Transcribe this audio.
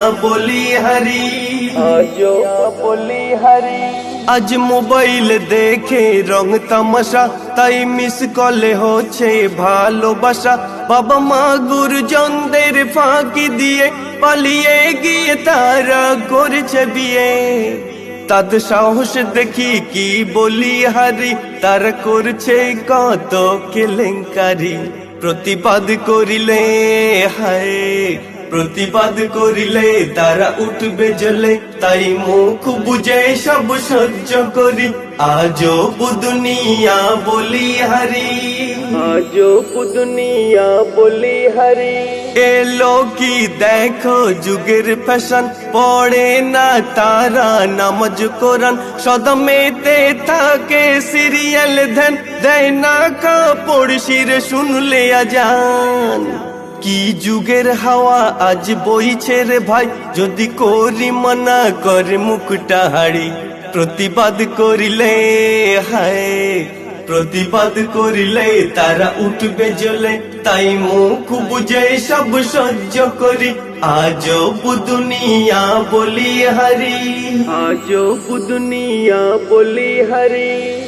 বলি হারি আজো বলি হারি আজ মোবাইল দেখে রং তামাশা তাই মিস কলে হচ্ছে ভালোবাসা বাবা মা গুরুজনদের ফাঁকি দিয়ে পালিয়ে গিয়ে তারা করছে বিয়ে তাদের সাহস দেখি কি বলি হারি তারা করছে কত কেলেঙ্কারি প্রতিবাদ করিলে হায় প্রতিবাদ করিলে তারা উঠবে জলে তাই মুখ বুঝে সব সহ্য করি। আজও দুনিয়া বলি হারি। আজো দুনিয়া বলি হারি। এলো কি দেখো যুগের ফ্যাশন? পড়ে না তারা নামাজ কোরআন। সদমেতে থাকে সিরিয়াল ধ্যান। দেয় না কাপড় শিরে শুনলে আজান। কি যুগের হাওয়া আজ বইছে রে ভাই? যদি করি মানা করে মুখটা হাড়ি। প্রতিবাদ করিলে, হায়। প্রতিবাদ করিলে তারা উঠবে জ্বলে। তাই মুখ বুঝে সব সহ্য করি। আজও দুনিয়া বলি হারি। আজো দুনিয়া বলি হারি।